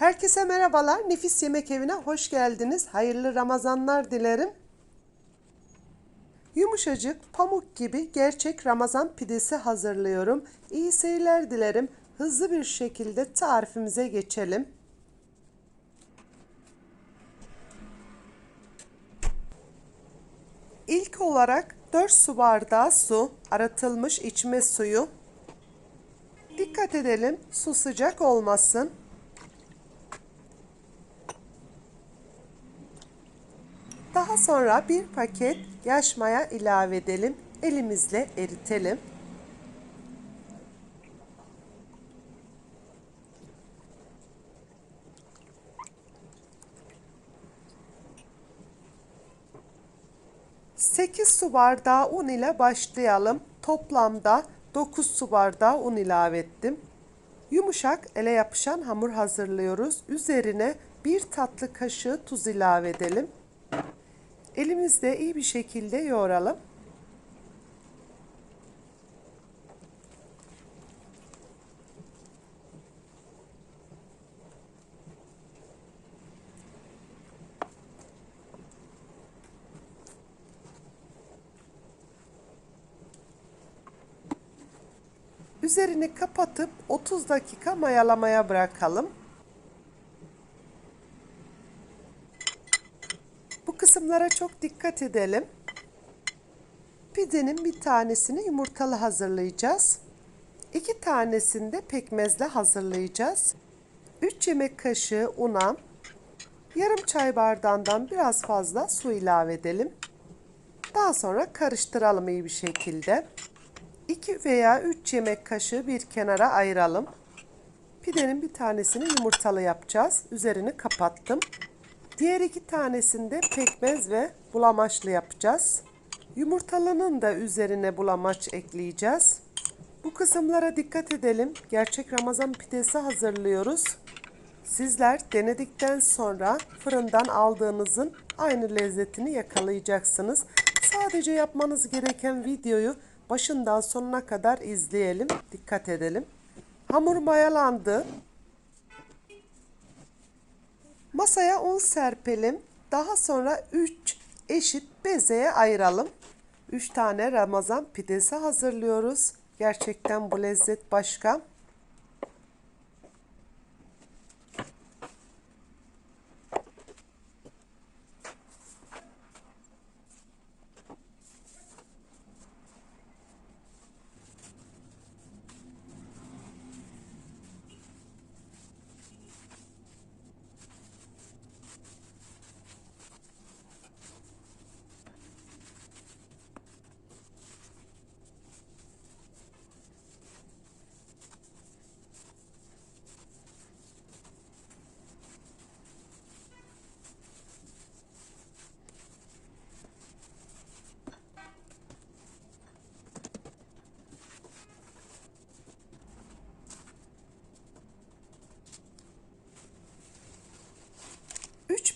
Herkese merhabalar. Nefis Yemek Evi'ne hoş geldiniz. Hayırlı Ramazanlar dilerim. Yumuşacık, pamuk gibi gerçek Ramazan pidesi hazırlıyorum. İyi seyirler dilerim. Hızlı bir şekilde tarifimize geçelim. İlk olarak 4 su bardağı su, aratılmış içme suyu. Dikkat edelim su sıcak olmasın. Daha sonra bir paket yaş maya ilave edelim. Elimizle eritelim. Sekiz su bardağı un ile başlayalım. Toplamda 9 su bardağı un ilave ettim. Yumuşak ele yapışan hamur hazırlıyoruz. Üzerine bir tatlı kaşığı tuz ilave edelim. Elimizde iyi bir şekilde yoğuralım. Üzerini kapatıp 30 dakika mayalamaya bırakalım. Kısımlara çok dikkat edelim. Pidenin bir tanesini yumurtalı hazırlayacağız. İki tanesini de pekmezle hazırlayacağız. 3 yemek kaşığı una, yarım çay bardağından biraz fazla su ilave edelim. Daha sonra karıştıralım iyi bir şekilde. 2 veya 3 yemek kaşığı bir kenara ayıralım. Pidenin bir tanesini yumurtalı yapacağız. Üzerini kapattım. Diğer iki tanesini de pekmez ve bulamaçlı yapacağız. Yumurtalının da üzerine bulamaç ekleyeceğiz. Bu kısımlara dikkat edelim. Gerçek Ramazan pidesi hazırlıyoruz. Sizler denedikten sonra fırından aldığınızın aynı lezzetini yakalayacaksınız. Sadece yapmanız gereken videoyu başından sonuna kadar izleyelim. Dikkat edelim. Hamur mayalandı. Masaya un serpelim. Daha sonra 3 eşit bezeye ayıralım. 3 tane Ramazan pidesi hazırlıyoruz. Gerçekten bu lezzet başka.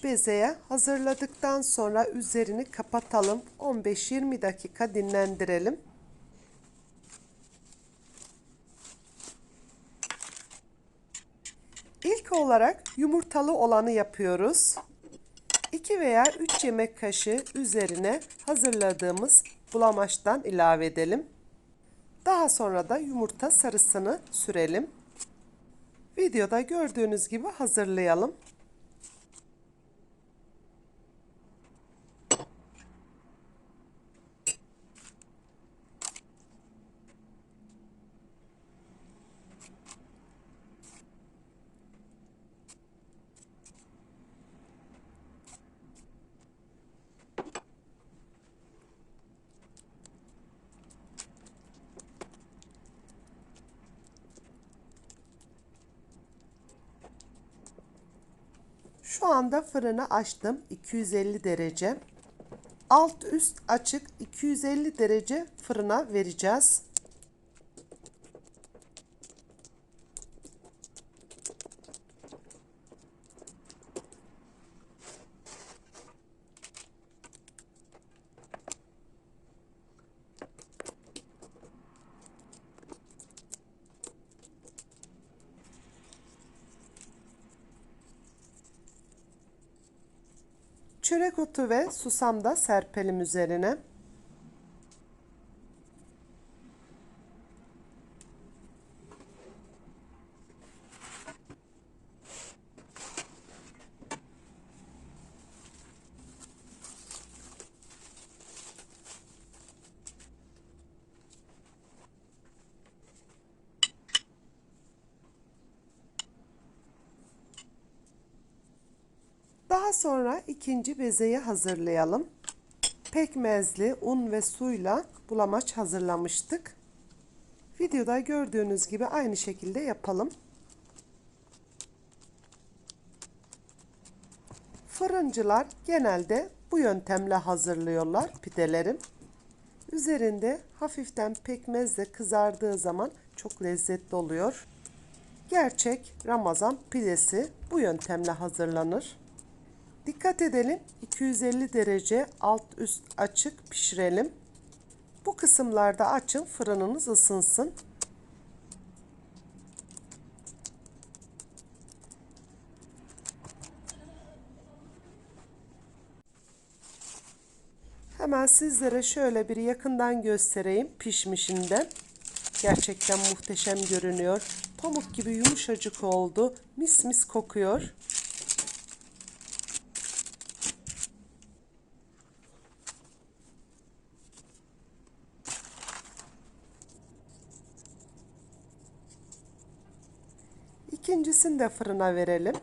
Bezeye hazırladıktan sonra üzerini kapatalım. 15-20 dakika dinlendirelim. İlk olarak yumurtalı olanı yapıyoruz. 2 veya 3 yemek kaşığı üzerine hazırladığımız bulamaçtan ilave edelim. Daha sonra da yumurta sarısını sürelim. Videoda gördüğünüz gibi hazırlayalım. Şu anda fırını açtım 250 derece. Alt üst açık 250 derece fırına vereceğiz. Çörek otu ve susam da serpelim üzerine. Sonra ikinci bezeyi hazırlayalım. Pekmezli un ve suyla bulamaç hazırlamıştık. Videoda gördüğünüz gibi aynı şekilde yapalım. Fırıncılar genelde bu yöntemle hazırlıyorlar pidelerim. Üzerinde hafiften pekmezle kızardığı zaman çok lezzetli oluyor. Gerçek Ramazan pidesi bu yöntemle hazırlanır. Dikkat edelim 250 derece alt üst açık pişirelim. Bu kısımlarda açın fırınınız ısınsın. Hemen sizlere şöyle bir yakından göstereyim pişmişinden. Gerçekten muhteşem görünüyor. Pamuk gibi yumuşacık oldu. Mis mis kokuyor. İkincisini de fırına verelim.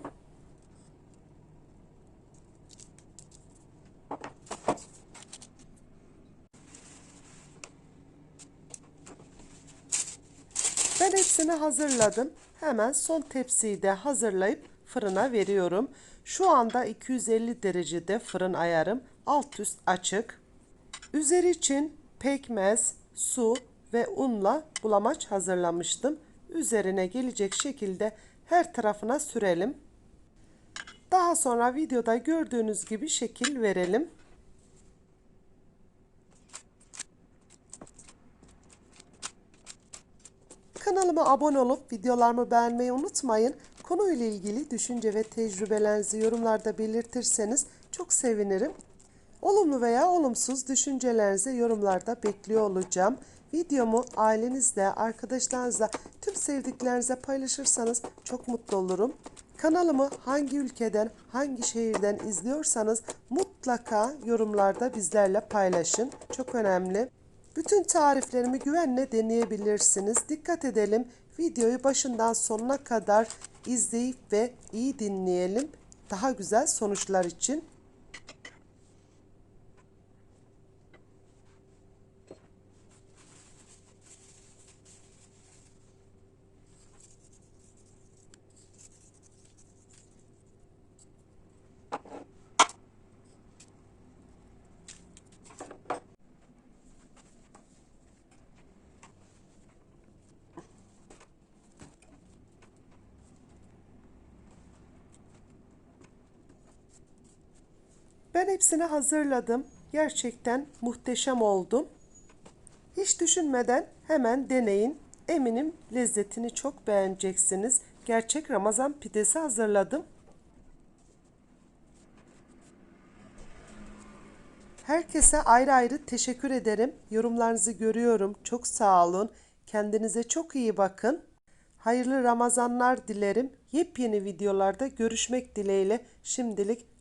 Ben hepsini hazırladım. Hemen son tepsiyi de hazırlayıp fırına veriyorum. Şu anda 250 derecede fırın ayarım. Alt üst açık. Üzeri için pekmez, su ve unla bulamaç hazırlamıştım. Üzerine gelecek şekilde her tarafına sürelim. Daha sonra videoda gördüğünüz gibi şekil verelim. Kanalıma abone olup videolarımı beğenmeyi unutmayın. Konuyla ilgili düşünce ve tecrübelerinizi yorumlarda belirtirseniz çok sevinirim. Olumlu veya olumsuz düşüncelerinizi yorumlarda bekliyor olacağım. Videomu ailenizle, arkadaşlarınızla, tüm sevdiklerinize paylaşırsanız çok mutlu olurum. Kanalımı hangi ülkeden, hangi şehirden izliyorsanız mutlaka yorumlarda bizlerle paylaşın. Çok önemli. Bütün tariflerimi güvenle deneyebilirsiniz. Dikkat edelim. Videoyu başından sonuna kadar izleyip ve iyi dinleyelim. Daha güzel sonuçlar için. Ben hepsini hazırladım. Gerçekten muhteşem oldum. Hiç düşünmeden hemen deneyin. Eminim lezzetini çok beğeneceksiniz. Gerçek Ramazan pidesi hazırladım. Herkese ayrı ayrı teşekkür ederim. Yorumlarınızı görüyorum. Çok sağ olun. Kendinize çok iyi bakın. Hayırlı Ramazanlar dilerim. Yepyeni videolarda görüşmek dileğiyle şimdilik